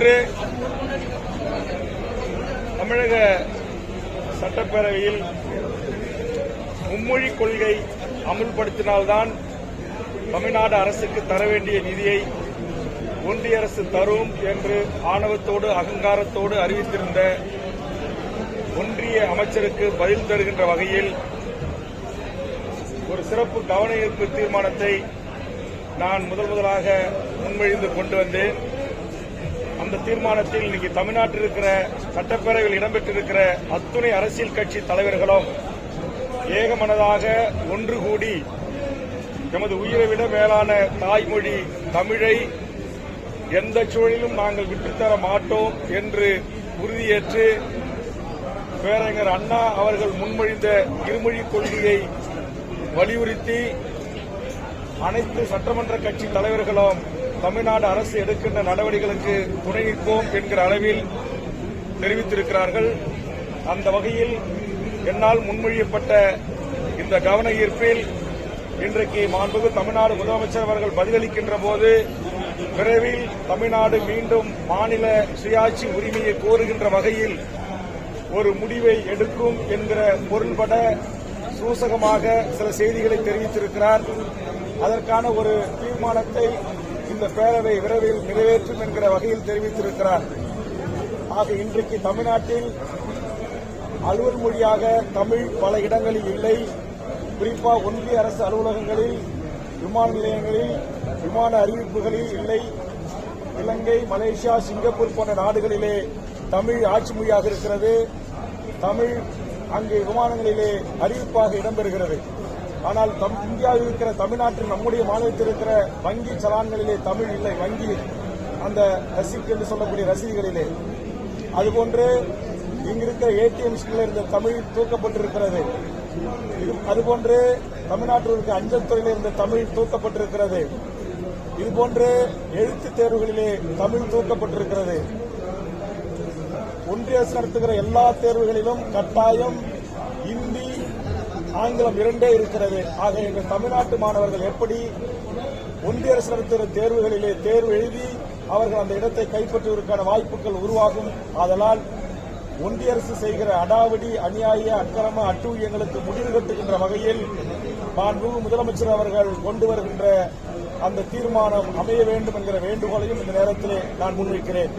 இன்று தமிழக சட்டப்பேரவையில் மும்மொழி கொள்கை அமுல்படுத்தினால்தான் தமிழ்நாடு அரசுக்கு தர வேண்டிய நிதியை ஒன்றிய அரசு தரும் என்று ஆணவத்தோடு அகங்காரத்தோடு அறிவித்திருந்த ஒன்றிய அமைச்சருக்கு பதில் தருகின்ற வகையில் ஒரு சிறப்பு கவன ஈர்ப்பு தீர்மானத்தை நான் முதல் முதலாக முன்மொழிந்து கொண்டு வந்தேன். அந்த தீர்மானத்தில் இன்னைக்கு தமிழ்நாட்டில் இருக்கிற சட்டப்பேரவையில் இடம்பெற்றிருக்கிற அத்துணை அரசியல் கட்சி தலைவர்களும் ஏகமனதாக ஒன்று கூடி எமது உயிரை விட மேலான தாய்மொழி தமிழை எந்த சூழலிலும் நாங்கள் விட்டுத்தர மாட்டோம் என்று உறுதியேற்று பேரறிஞர் அண்ணா அவர்கள் முன்மொழிந்த இருமொழி கொள்கையை வலியுறுத்தி அனைத்து சட்டமன்ற கட்சி தலைவர்களும் தமிழ்நாடு அரசு எடுக்கின்ற நடவடிக்கைகளுக்கு துணை நிற்போம் என்கிற அளவில் தெரிவித்திருக்கிறார்கள். அந்த வகையில் என்னால் முன்மொழியப்பட்ட இந்த கவன ஈர்ப்பில் இன்றைக்கு மாண்புகு தமிழ்நாடு முதலமைச்சர் அவர்கள் பதிலளிக்கின்ற போது விரைவில் தமிழ்நாடு மீண்டும் மாநில சுயாட்சி உரிமையை கோருகின்ற வகையில் ஒரு முடிவை எடுக்கும் என்கிற பொருள்பட சூசகமாக சில செய்திகளை தெரிவித்திருக்கிறார். அதற்கான ஒரு தீர்மானத்தை இந்த பேரவை விரைவில் நிறைவேற்றும் என்கிற வகையில் தெரிவித்திருக்கிறார். ஆக இன்றைக்கு தமிழ்நாட்டில் அலுவல் மொழியாக தமிழ் பல இடங்களில் இல்லை. குறிப்பாக ஒன்றிய அரசு அலுவலகங்களில் விமான நிலையங்களில் விமான அறிவிப்புகளில் இல்லை. இலங்கை மலேசியா சிங்கப்பூர் போன்ற நாடுகளிலே தமிழ் ஆட்சி மொழியாக இருக்கிறது. தமிழ் அங்கு விமானங்களிலே அறிவிப்பாக இடம்பெறுகிறது. ஆனால் தம் இந்தியாவில் இருக்கிற தமிழ்நாட்டில் நம்முடைய மாநிலத்தில் இருக்கிற வங்கி சலான்களிலே தமிழ் இல்லை வங்கி அந்த ரசீட் என்று சொல்லக்கூடிய ரசீதுகளிலே அதுபோன்று இங்கிருக்கிற ஏடிஎம் இருந்த தமிழ் தூக்கப்பட்டிருக்கிறது. அதுபோன்று தமிழ்நாட்டில் இருக்க அஞ்சல் துறையில் இருந்த தமிழ் தூக்கப்பட்டிருக்கிறது. இதுபோன்று எழுத்து தேர்வுகளிலே தமிழ் தூக்கப்பட்டிருக்கிறது. ஒன்றிய அரசு நடத்துகிற எல்லா தேர்வுகளிலும் கட்டாயம் இந்தி ஆங்கிலம் இரண்டே இருக்கிறது. ஆக எங்கள் தமிழ்நாட்டு மாணவர்கள் எப்படி ஒன்றிய அரசு நடத்துகிற தேர்வுகளிலே தேர்வு எழுதி அவர்கள் அந்த இடத்தை கைப்பற்றுவதற்கான வாய்ப்புகள் உருவாகும். ஆதலால் ஒன்றிய அரசு செய்கிற அடாவடி அநியாய அக்கிரம அட்டூழியங்களுக்கு முடிவு கட்டுகின்ற வகையில் மாண்புமிகு முதலமைச்சர் அவர்கள் கொண்டு வருகின்ற அந்த தீர்மானம் அமைய வேண்டும் என்கிற வேண்டுகோளையும் இந்த நேரத்தில் நான் முன்வைக்கிறேன்.